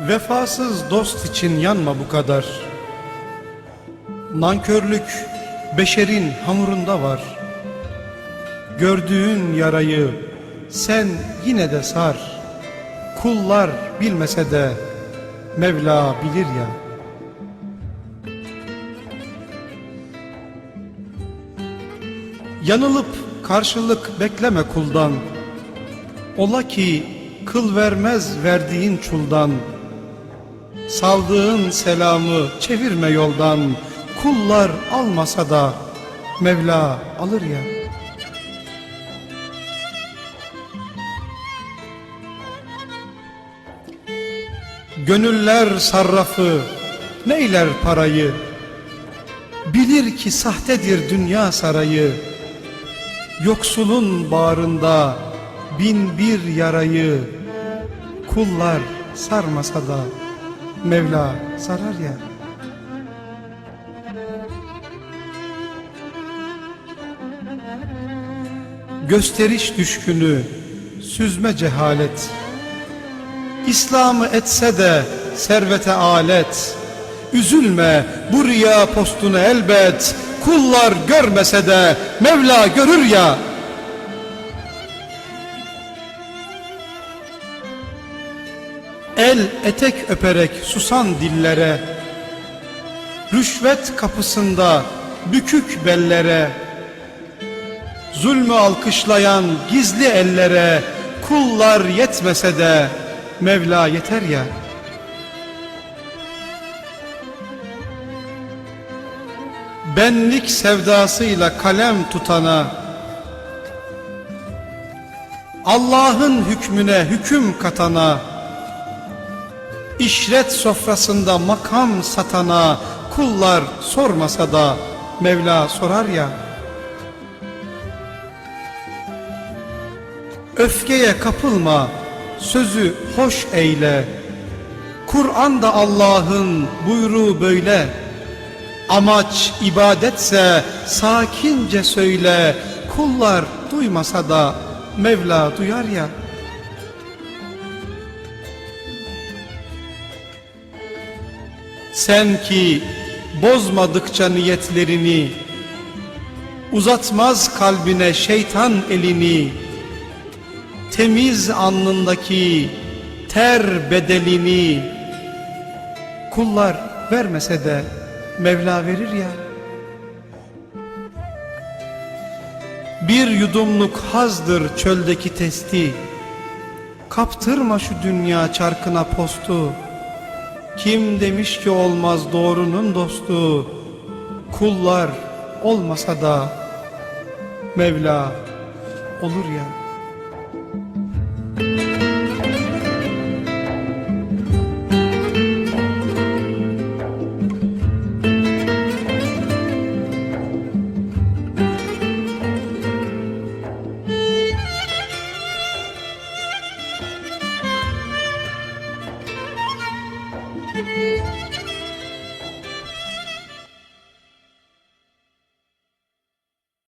Vefasız dost için yanma bu kadar. Nankörlük beşerin hamurunda var. Gördüğün yarayı sen yine de sar. Kullar bilmese de Mevla bilir ya. Yanılıp karşılık bekleme kuldan. Ola ki kıl vermez verdiğin çuldan. Saldığın selamı çevirme yoldan. Kullar almasa da Mevla alır ya. Gönüller sarrafı neyler parayı Bilir ki sahtedir dünya sarayı Yoksulun bağrında bin bir yarayı Kullar sarmasa da Mevla sarar ya Gösteriş düşkünü Süzme cehalet. İslam'ı etse de servete alet. Üzülme bu riya postunu elbet. Kullar görmese de Mevla görür ya El etek öperek susan dillere Rüşvet kapısında bükük bellere Zulmü alkışlayan gizli ellere Kullar yetmese de Mevla yeter ya. Benlik sevdasıyla kalem tutana Allah'ın hükmüne hüküm katana İşret sofrasında makam satana Kullar sormasa da Mevla sorar ya Öfkeye kapılma Sözü hoş eyle. Kur'an'da Allah'ın buyruğu böyle. Amaç ibadetse sakince söyle. Kullar duymasa da Mevla duyar ya Sen ki bozmadıkça niyetlerini Uzatmaz kalbine şeytan elini Temiz alnındaki ter bedelini Kullar vermese de Mevla verir ya. Bir yudumluk hazdır çöldeki testi. Kaptırma şu dünya çarkına postu Kim demiş ki olmaz doğrunun dostu? Kullar olmasa da Mevla olur ya Música